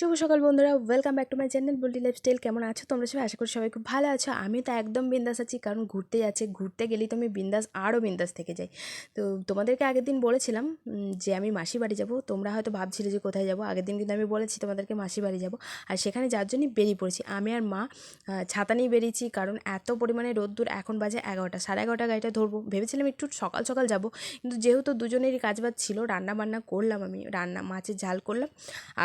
শুভ সকাল বন্ধুরা welcome back to my channel বলটি লাইফস্টাইল কেমন আছো? তোমরা সবাই আশা করি সবাই খুব ভালো আছো। আমি তো একদম বিন্দাস আছি, কারণ ঘুরতে যাচ্ছে। ঘুরতে গেলেই তো আমি বিন্দাস আরও বিন্দাস থেকে যাই। তো তোমাদেরকে আগের দিন বলেছিলাম যে আমি মাসি বাড়ি যাব। তোমরা হয়তো ভাবছিলে যে কোথায় যাব। আগের দিন কিন্তু আমি বলেছি তোমাদেরকে মাসি বাড়ি যাব। আর সেখানে যার জন্যই বেরিয়ে পড়েছি। আমি আর মা ছাতা নিয়ে বেরিয়েছি, কারণ এত পরিমাণে রোদ্দুর এখন বাজে এগারোটা, সাড়ে এগারোটা গাড়িটা ধরবো। ভেবেছিলাম একটু সকাল সকাল যাব, কিন্তু যেহেতু দুজনেরই কাজ বাজ ছিল রান্না বান্না করলাম আমি, রান্না, মাছের ঝাল করলাম।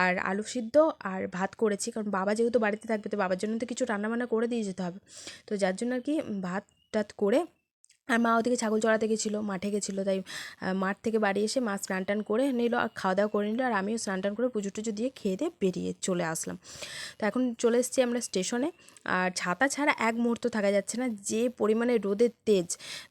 আর আলু সিদ্ধ আর ভাত করেছি। কারণ বাবা যেহেতু বাড়িতে থাকবে, তো বাবার জন্য তো কিছু রান্নাবান্না করে দিয়ে যেতে হবে। তো যার জন্য আর কি ভাত টাত করে আর মা ওদিকে ছাগল চড়াতে গেছিল, মাঠে গেছিল। তাই মাঠ থেকে বাড়ি এসে মা স্নান টান করে নিল আর খাওয়া দাওয়া করে নিল। আর আমিও স্নান টান করে পুজো টুজো দিয়ে খেয়ে দিয়ে বেরিয়ে চলে আসলাম। তো এখন চলে এসেছি আমরা স্টেশনে। আর ছাতা ছাড়া এক মুহূর্ত থাকা যাচ্ছে না। যে পরিমাণে রোদের তেজ,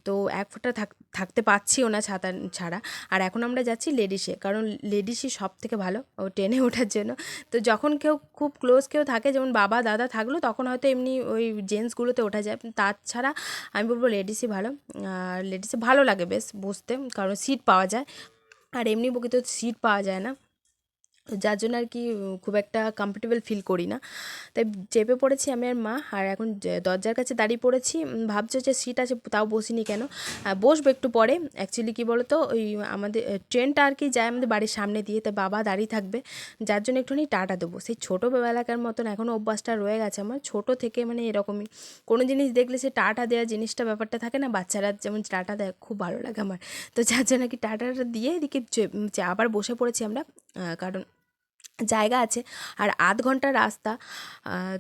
তো এক ফোঁটা থাক থাকতে পারছিও না ছাতা ছাড়া। আর এখন আমরা যাচ্ছি লেডিসে, কারণ লেডিসই সব থেকে ভালো ও ট্রেনে ওঠার জন্য। তো যখন কেউ খুব ক্লোজ কেউ থাকে, যেমন বাবা, দাদা থাকল, তখন হয়তো এমনি ওই জেন্টসগুলোতে ওঠা যায়। তাছাড়া আমি বলব লেডিসই ভালো। আর লেডিসে ভালো লাগে বেশ বসতে, কারণ সিট পাওয়া যায়। আর এমনি বকে তো সিট পাওয়া যায় না। যার জন্য আর কি খুব একটা কমফর্টেবল ফিল করি না। তাই চেপে পড়েছি আমি আর মা, আর এখন দরজার কাছে দাঁড়িয়ে পড়েছি ভাবছে যে সিট আছে, তাও বসিনি কেন? বসবো একটু পরে। অ্যাকচুয়ালি কী বলতো, ওই আমাদের ট্রেনটা আর কি যায় আমাদের বাড়ির সামনে দিয়ে, তাই বাবা দাঁড়িয়ে থাকবে। যার জন্য একটুখানি টাটা দেবো। সেই ছোটোবেলাকার মতন এখনও অভ্যাসটা রয়ে গেছে আমার। ছোটো থেকে মানে এরকমই। কোনো জিনিস দেখলে সে টাটা দেওয়া জিনিসটা ব্যাপারটা থাকে না, বাচ্চারা যেমন টাটা দেয়, খুব ভালো লাগে আমার। তো যার জন্য কি টাটাটা দিয়ে এদিকে আবার বসে পড়েছি আমরা কারণ জায়গা আছে আর আধ ঘণ্টার রাস্তা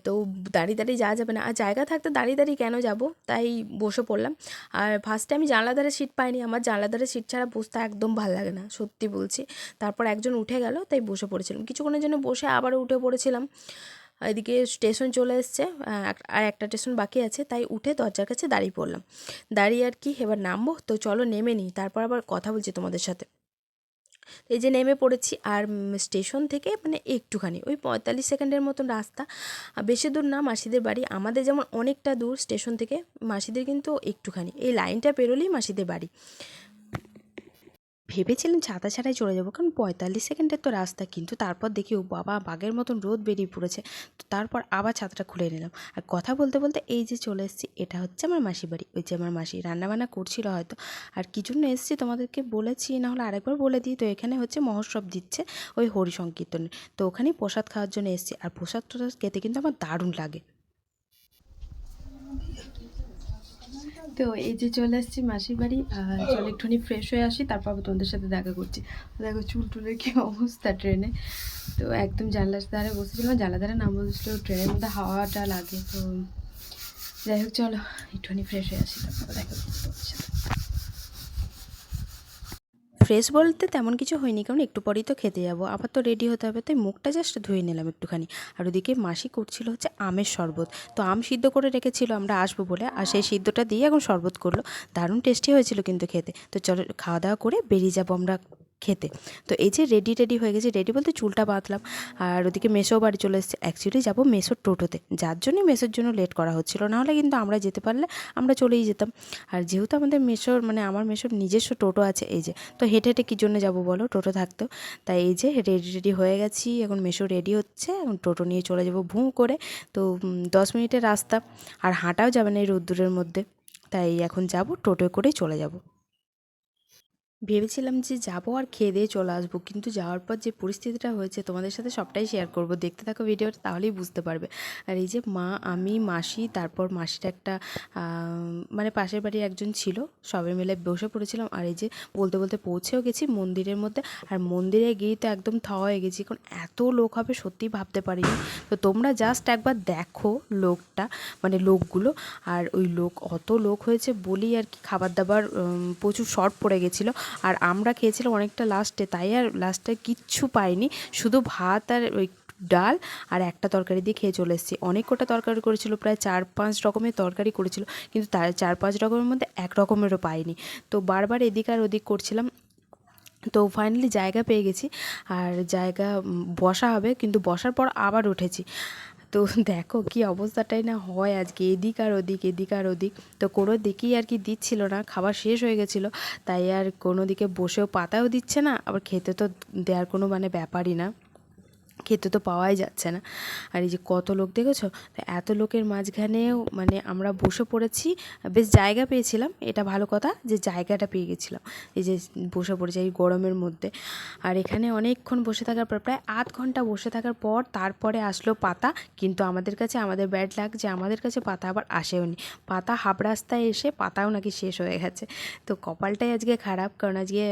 তো দাঁড়িয়ে দাঁড়িয়ে যাওয়া যাবে না। আর জায়গা থাকতে দাঁড়িয়ে দাঁড়িয়ে কেন যাব? তাই বসে পড়লাম। আর ফার্স্টে আমি জানলা ধারে সিট পাইনি। আমার জানলা ধারে সিট ছাড়া বসতে একদম ভালো লাগে না, সত্যি বলছি। তারপর একজন উঠে গেল, তাই বসে পড়েছিলাম। কিছুক্ষণের জন্য বসে আবারও উঠে পড়েছিলাম। এদিকে স্টেশন চলে এসছে আর একটা স্টেশন বাকি আছে, তাই উঠে দরজার কাছে দাঁড়িয়ে পড়লাম। দাঁড়িয়ে আর কি, এবার নামবো। তো চলো নেমে নিই। তারপর আবার কথা বলছি তোমাদের সাথে। এই যে নেমে পড়েছি আর স্টেশন থেকে মানে একটুখানি, ওই পঁয়তাল্লিশ সেকেন্ডের মতন রাস্তা। বেশি দূর না, মাসিদের বাড়ি। আমাদের যেমন অনেকটা দূর স্টেশন থেকে, মাসিদের কিন্তু একটুখানি। এই লাইনটা পেরোলেই মাসিদের বাড়ি। ভেবেছিলাম ছাতা ছাড়াই চলে যাব, কারণ পঁয়তাল্লিশ সেকেন্ডের তো রাস্তা। কিন্তু তারপর দেখি, ও বাবা, বাঘের মতন রোদ বেরিয়ে পড়েছে। তো তারপর আবার ছাতাটা খুলে নিলাম। আর কথা বলতে বলতে এই যে চলে এসেছি, এটা হচ্ছে আমার মাসি বাড়ি ওই যে আমার মাসি রান্নাবান্না করছিল হয়তো। আর কি জন্য এসেছি তোমাদেরকে বলেছি, না হলে আরেকবার বলে দিই। তো এখানে হচ্ছে মহোৎসব দিচ্ছে ওই হরি সংকীর্তনে তো ওখানেই প্রসাদ খাওয়ার জন্য এসেছি। আর প্রসাদ টসাদ খেতে কিন্তু আমার দারুণ লাগে। তো এই যে চলে আসছি মাসির বাড়ি চল একটুখানি ফ্রেশ হয়ে আসি, তারপর আবার তোমাদের সাথে দেখা করছি। দেখো চুল টুলের কি অবস্থা ট্রেনে তো একদম জানলার ধারে বসেছিলাম জানলা ধারে নাম বসল ট্রেনের মধ্যে হাওয়াটা লাগে, তো যাই হোক চলো, একটুখানি ফ্রেশ হয়ে আসি, তারপর দেখা করছি তোমাদের সাথে। ফ্রেশ বলতে তেমন কিছু হয়নি, কারণ একটু পরেই তো খেতে যাব। আবার তো রেডি হতে হবে, তাই মুখটা জাস্ট ধুয়ে নিলাম একটুখানি। আর ওদিকে মাসি করছিল হচ্ছে আমের শরবত। তো আম সিদ্ধ করে রেখেছিল, আমরা আসব বলে। আর সেই সিদ্ধটা দিয়ে এখন শরবত করল। দারুণ টেস্টি হয়েছিল কিন্তু খেতে। তো চলো খাওয়া দাওয়া করে বেরিয়ে যাব আমরা খেতে। তো এই যে রেডি রেডি হয়ে গেছে রেডি বলতে চুলটা বাঁধলাম। আর ওদিকে মেসো বাড়ি চলে এসেছে। অ্যাকচুয়ালি যাব মেসোর টোটোতে। যার জন্যই মেসোর জন্য লেট করা হচ্ছিল। না হলে কিন্তু আমরা যেতে পারলে আমরা চলেই যেতাম। আর যেহেতু আমাদের মেসোর মানে আমার মেসোর নিজস্ব টোটো আছে, এই যে, তো হেঁটে হেঁটে কী জন্য যাব বলো? টোটো থাকতো। তাই এই যে রেডি রেডি হয়ে গেছি। এখন মেসো রেডি হচ্ছে। এখন টোটো নিয়ে চলে যাব ভুঁ করে। তো দশ মিনিটের রাস্তা। আর হাঁটাও যাবে না এই রোদ্দুরের মধ্যে। তাই এখন যাব, টোটো করেই চলে যাব। ভেবেছিলাম যে যাব আর খেয়ে দিয়ে চলে আসব, কিন্তু যাওয়ার পর যে পরিস্থিতিটা হয়েছে তোমাদের সাথে সবটাই শেয়ার করব। দেখতে থাকো ভিডিওটা তাহলেই বুঝতে পারবে। আর এই যে মা, আমি, মাসি, তারপর মাসির একটা মানে পাশের বাড়ির একজন ছিল, সবাই মিলে বসে পড়েছিলাম। আর এই যে বলতে বলতে পৌঁছেও গেছি মন্দিরের মধ্যে। আর মন্দিরে গিয়ে তো একদম থাওয়া হয়ে গেছি এখন এত লোক হবে সত্যিই ভাবতে পারিনি। তো তোমরা জাস্ট একবার দেখো লোকটা মানে লোকগুলো। আর ওই লোক, অত লোক হয়েছে বলেই আর কি খাবার দাবার প্রচুর শর্ট পড়ে গেছিল। আর আমরা খেয়েছিলাম অনেকটা লাস্টে তাই আর লাস্টে কিচ্ছু পাইনি। শুধু ভাত আর ওই ডাল আর একটা তরকারি দিয়ে খেয়ে চলে এসেছি। অনেক কটা তরকারি করেছিল, প্রায় চার পাঁচ রকমের তরকারি করেছিল, কিন্তু তার চার পাঁচ রকমের মধ্যে এক রকমেরও পাইনি। তো বারবার এদিক আর ওদিক করছিলাম। তো ফাইনালি জায়গা পেয়ে গেছি। আর জায়গা বসা হবে, কিন্তু বসার পর আবার উঠেছি। তো দেখো কি অবস্থাটাই না হয় আজকে, এদিক আর ওদিক, এদিক আর ওদিক। তো কোনো দিকেই আর কি দিচ্ছিল না, খাবার শেষ হয়ে গেছিল। তাই আর কোনো দিকে বসেও পাতাও দিচ্ছে না, আবার খেতে তো দেওয়ার কোনো মানে ব্যাপারই না। খেতে তো পাওয়াই যাচ্ছে না। আর এই যে কত লোক দেখেছ? এত লোকের মাঝখানেও মানে আমরা বসে পড়েছি, বেশ জায়গা পেয়েছিলাম, এটা ভালো কথা যে জায়গাটা পেয়ে গেছিলাম, এই যে বসে পড়েছি এই গরমের মধ্যে। আর এখানে অনেকক্ষণ বসে থাকার পর, প্রায় আধ ঘণ্টা বসে থাকার পর তারপরে আসলো পাতা, কিন্তু আমাদের কাছে, আমাদের ব্যাড লাগ যে আমাদের কাছে পাতা আবার আসেওনি পাতা হাফ রাস্তায় এসে পাতাও নাকি শেষ হয়ে গেছে। তো কপালটাই আজকে খারাপ, কারণ আজকে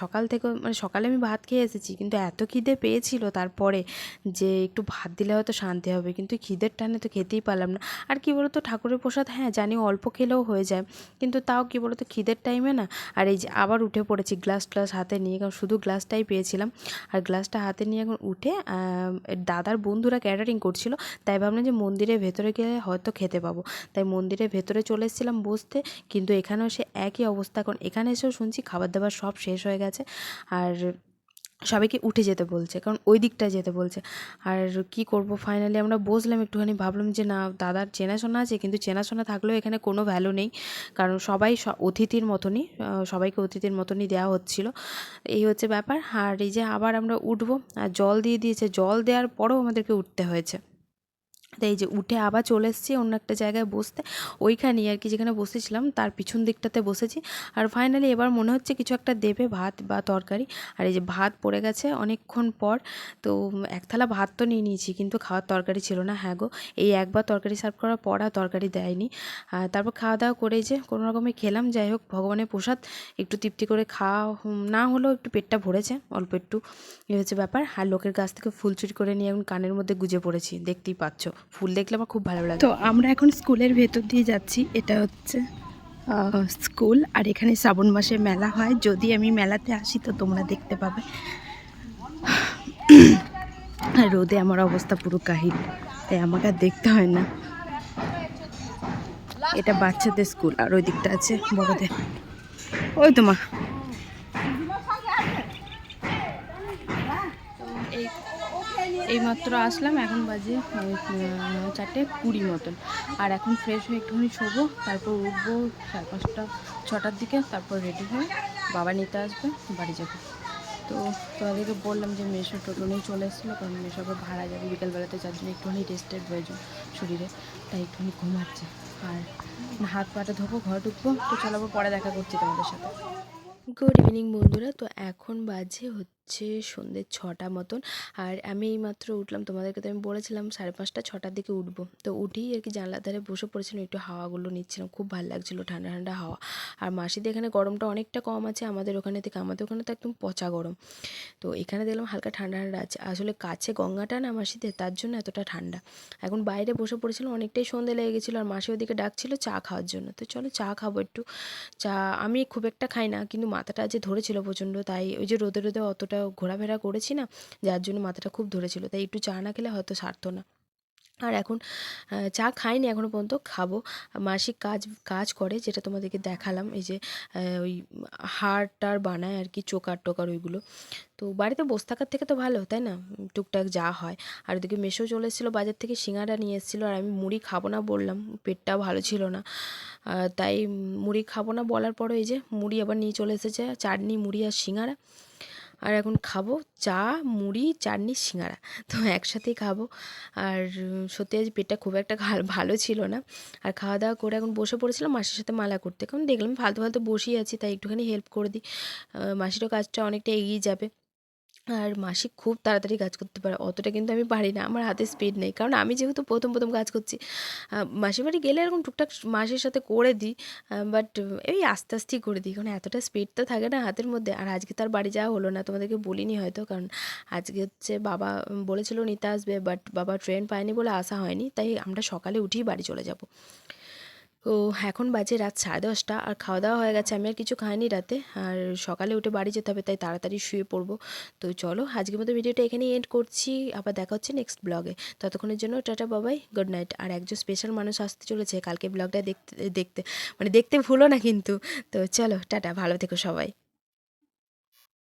সকাল থেকে মানে সকালে আমি ভাত খেয়ে এসেছি, কিন্তু এত খিদে পেয়েছিল তারপরে যে একটু ভাত দিলে হয়তো শান্তি হবে। কিন্তু খিদের টানে তো খেতেই পারলাম না। আর কি বলতো, ঠাকুরের প্রসাদ হ্যাঁ জানি অল্প খেলেও হয়ে যায়। কিন্তু তাও কি বলতো, খিদের টাইমে না, আর এই যে আবার উঠে পড়েছি গ্লাস গ্লাস হাতে নিয়ে, কারণ শুধু গ্লাসটাই পেয়েছিলাম। আর গ্লাসটা হাতে নিয়ে এখন উঠে দাদার বন্ধুরা ক্যাটারিং করছিল। তাই ভাবলাম যে মন্দিরের ভেতরে গেলে হয়তো খেতে পাবো। তাই মন্দিরের ভেতরে চলে এসেছিলাম বসতে। কিন্তু এখানেও সে একই অবস্থা, কারণ এখানে এসেও শুনছি খাবার দাবার সব শেষ হয়ে গেছে। আর সবাইকে উঠে যেতে বলছে, কারণ ওই দিকটায় যেতে বলছে। আর কি করব? ফাইনালি আমরা বসলাম একটুখানি, ভাবলাম যে না, দাদার চেনাশোনা আছে, কিন্তু চেনাশোনা থাকলেও এখানে কোনো ভ্যালু নেই। কারণ সবাই অতিথির মতনই সবাইকে অতিথির মতনই দেওয়া হচ্ছিল। এই হচ্ছে ব্যাপার। আর এই যে আবার আমরা উঠবো, আর জল দিয়ে দিয়েছে। জল দেওয়ার পরেও আমাদেরকে উঠতে হয়েছে। তো এই যে উঠে আবার চলে এসেছি, অন্য একটা জায়গায় বসতে। ওইখানেই আর কি, যেখানে বসেছিলাম, তার পিছন দিকটাতে বসেছি। আর ফাইনালি এবার মনে হচ্ছে কিছু একটা দেবে, ভাত বা তরকারি। আর এই যে ভাত পড়ে গেছে অনেকক্ষণ পর, তো এক থালা ভাত তো নিয়ে নিয়েছি, কিন্তু খাওয়ার তরকারি ছিল না হ্যাঁ গো। এই একবার তরকারি সার্ভ করার পর আর তরকারি দেয়নি। তারপর খাওয়া দাওয়া করে যে কোনো রকমে খেলাম, যাই হোক, ভগবানের প্রসাদ। একটু তৃপ্তি করে খাওয়া না হলেও একটু পেটটা ভরেছে, অল্প একটু। এ হচ্ছে ব্যাপার। আর লোকের কাছ থেকে ফুল চুরি করে নিয়ে এখন কানের মধ্যে গুজে পড়েছি, দেখতেই পাচ্ছ। ফুল দেখলে আমার খুব ভালো লাগে। তো আমরা এখন স্কুলের ভেতর দিয়ে যাচ্ছি এটা হচ্ছে স্কুল। আর এখানে শ্রাবণ মাসে মেলা হয় যদি আমি মেলাতে আসি তো তোমরা দেখতে পাবে। আর রোদে আমার অবস্থা পুরো কাহিল তাই আমাকে আর দেখতে হয় না। এটা বাচ্চাদের স্কুল আর ওই দিকটা আছে বড়দের। ওই তোমা এই এইমাত্র আসলাম, এখন বাজে চারটে কুড়ি মতন। আর এখন ফ্রেশ হয়ে একটুখানি শোবো, তারপর উঠবো সাড়ে পাঁচটা, ছটার দিকে, তারপর রেডি হয়ে বাবা নিতে আসবে, বাড়ি যাব। তো তোমাদেরকে বললাম যে মেশো টোটো নিয়ে চলে এসেছিল, কারণ মেশো আবার ভাড়া যাবে বিকেলবেলাতে, যার জন্য একটুখানি রেস্টের প্রয়োজন শরীরে, তাই একটুখানি ঘুমাচ্ছে। আর হাত পাটা ধোবো, ঘর ঢুকবো, তো চলো পরে দেখা করছি তোমাদের সাথে। গুড ইভিনিং বন্ধুরা, তো এখন বাজে হচ্ছে সন্ধ্যে ছটা মতন। আর আমি এই মাত্র উঠলাম, তোমাদেরকে তো আমি বলেছিলাম সাড়ে পাঁচটা, ছটার দিকে উঠবো। তো উঠেই আর কি জানলার ধারে বসে পড়েছিলাম, একটু হাওয়াগুলো নিচ্ছিলাম, খুব ভালো লাগছিল ঠান্ডা ঠান্ডা হাওয়া। আর মাসিদের এখানে গরমটা অনেকটা কম আছে, আমাদের ওখানে থেকে, আমাদের ওখানে তো একদম পচা গরম। তো এখানে দেখলাম হালকা ঠান্ডা ঠান্ডা আছে। আসলে কাছে গঙ্গাটা না মাসিদের, তার জন্য এতটা ঠান্ডা। এখন বাইরে বসে পড়েছিলাম, অনেকটাই সন্ধে লেগে গেছিল, আর মাসি ওদিকে ডাকছিল চা খাওয়ার জন্য। তো চলো চা খাব একটু। চা আমি খুব একটা খাই না, কিন্তু মাথাটা যে ধরেছিল প্রচণ্ড, তাই ওই যে রোদে রোদে অতটা ঘোরাফেরা করেছি না, যার জন্য মাথাটা খুব ধরেছিল, তাই একটু চা না খেলে হয়তো সারতো না। আর এখন চা খাইনি এখনও পর্যন্ত, খাব। মাসিক কাজ কাজ করে, যেটা তোমাদেরকে দেখালাম, এই যে ওই হাড় টার বানায় আর কি, চোকার টোকার ওইগুলো। তো বাড়িতে বসে থাকার থেকে তো ভালো, তাই না? টুকটাক যা হয়। আর ওদিকে মেশো চলে এসেছিল, বাজার থেকে সিঙ্গারা নিয়ে এসেছিল, আর আমি মুড়ি খাব না বললাম, পেটটাও ভালো ছিল না। তাই মুড়ি খাব না বলার পরে এই যে, মুড়ি আবার নিয়ে চলে এসেছে, চাটনি, মুড়ি আর সিঙ্গারা। আর এখন খাব চা, মুড়ি, চাটনি, সিঙ্গারা। তো একসাথেই খাব। আর সত্যি আজ পেটটা খুব একটা ভালো ছিল না। আর খাওয়া দাওয়া করে এখন বসে পড়েছিলাম মাসির সাথে মালা করতে। কারণ দেখলাম ফালতু ফালতু বসেই আছি, তাই একটুখানি হেল্প করে দিই। মাসিরও কাজটা অনেকটা এগিয়ে যাবে। আর মাসি খুব তাড়াতাড়ি কাজ করতে পারে, অতটা কিন্তু আমি পারি না, আমার হাতে স্পিড নেই। কারণ আমি যেহেতু প্রথম প্রথম কাজ করছি মাসির বাড়ি গেলে এরকম টুকটাক মাসির সাথে করে দিই বাট এই আস্তে, আস্তেই করে দিই। কারণ এতটা স্পিড তো থাকে না হাতের মধ্যে। আর আজকে তার বাড়ি যাওয়া হলো না, তোমাদেরকে বলিনি হয়তো, কারণ আজকে হচ্ছে বাবা বলেছিল নিতে আসবে বাট বাবা ট্রেন পায়নি বলে আসা হয়নি, তাই আমরা সকালে উঠেই বাড়ি চলে যাব। তো এখন বাজে রাত সাড়ে দশটা আর খাওয়া দাওয়া হয়ে গেছে। আমি আর কিছু খাইনি রাতে। আর সকালে উঠে বাড়ি যেতে হবে, তাই তাড়াতাড়ি শুয়ে পড়ব। তো চলো, আজকের মতো ভিডিওটা এখানেই এন্ড করছি। আবার দেখা হচ্ছে নেক্সট ব্লগে ততক্ষণের জন্য টাটা বাবাই গুড নাইট আর একজন স্পেশাল মানুষ আসতে চলেছে, কালকে ব্লগটা দেখতে দেখতে মানে দেখতে ভুলো না কিন্তু। তো চলো, টাটা, ভালো থেকো সবাই।